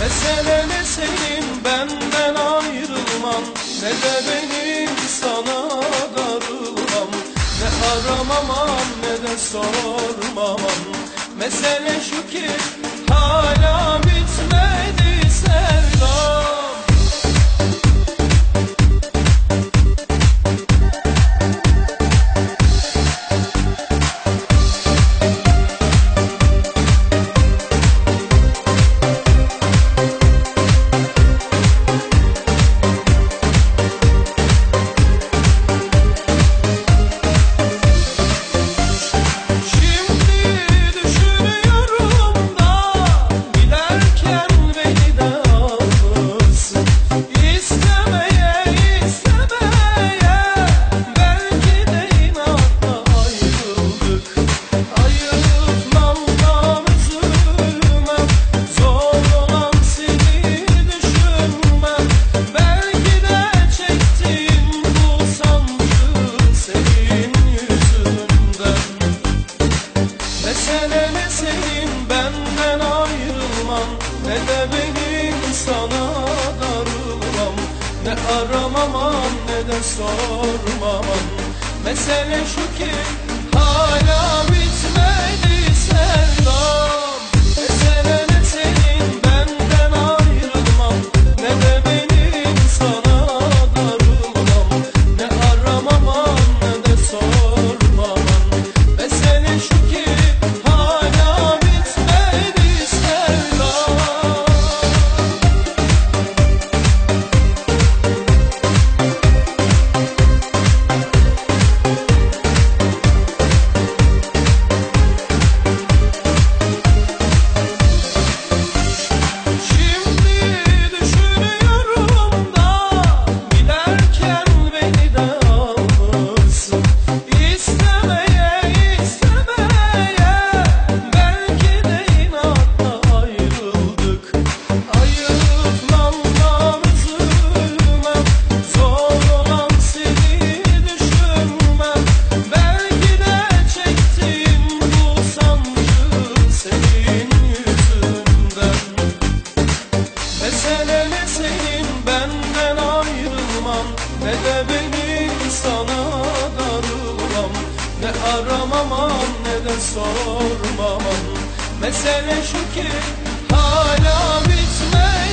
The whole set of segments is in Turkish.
Mesele ne senin benden ayrılman Ne de benim sana darılmam Ne aramamam ne de sormamam. Mesele şu ki hala bitmedi de benim sana darılmam Ne aramamam ne de sormamam Mesele şu ki hala bitmedi Ne de benim sana darılmam Ne aramamam ne de sormamam. Mesele şu ki hala bitmedi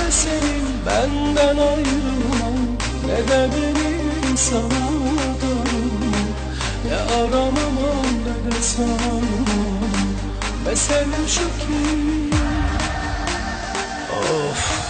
de senin benden ayrılman Ne de benim sana darılman Ne aramamam ne de sanmam Meselem şu ki? Of.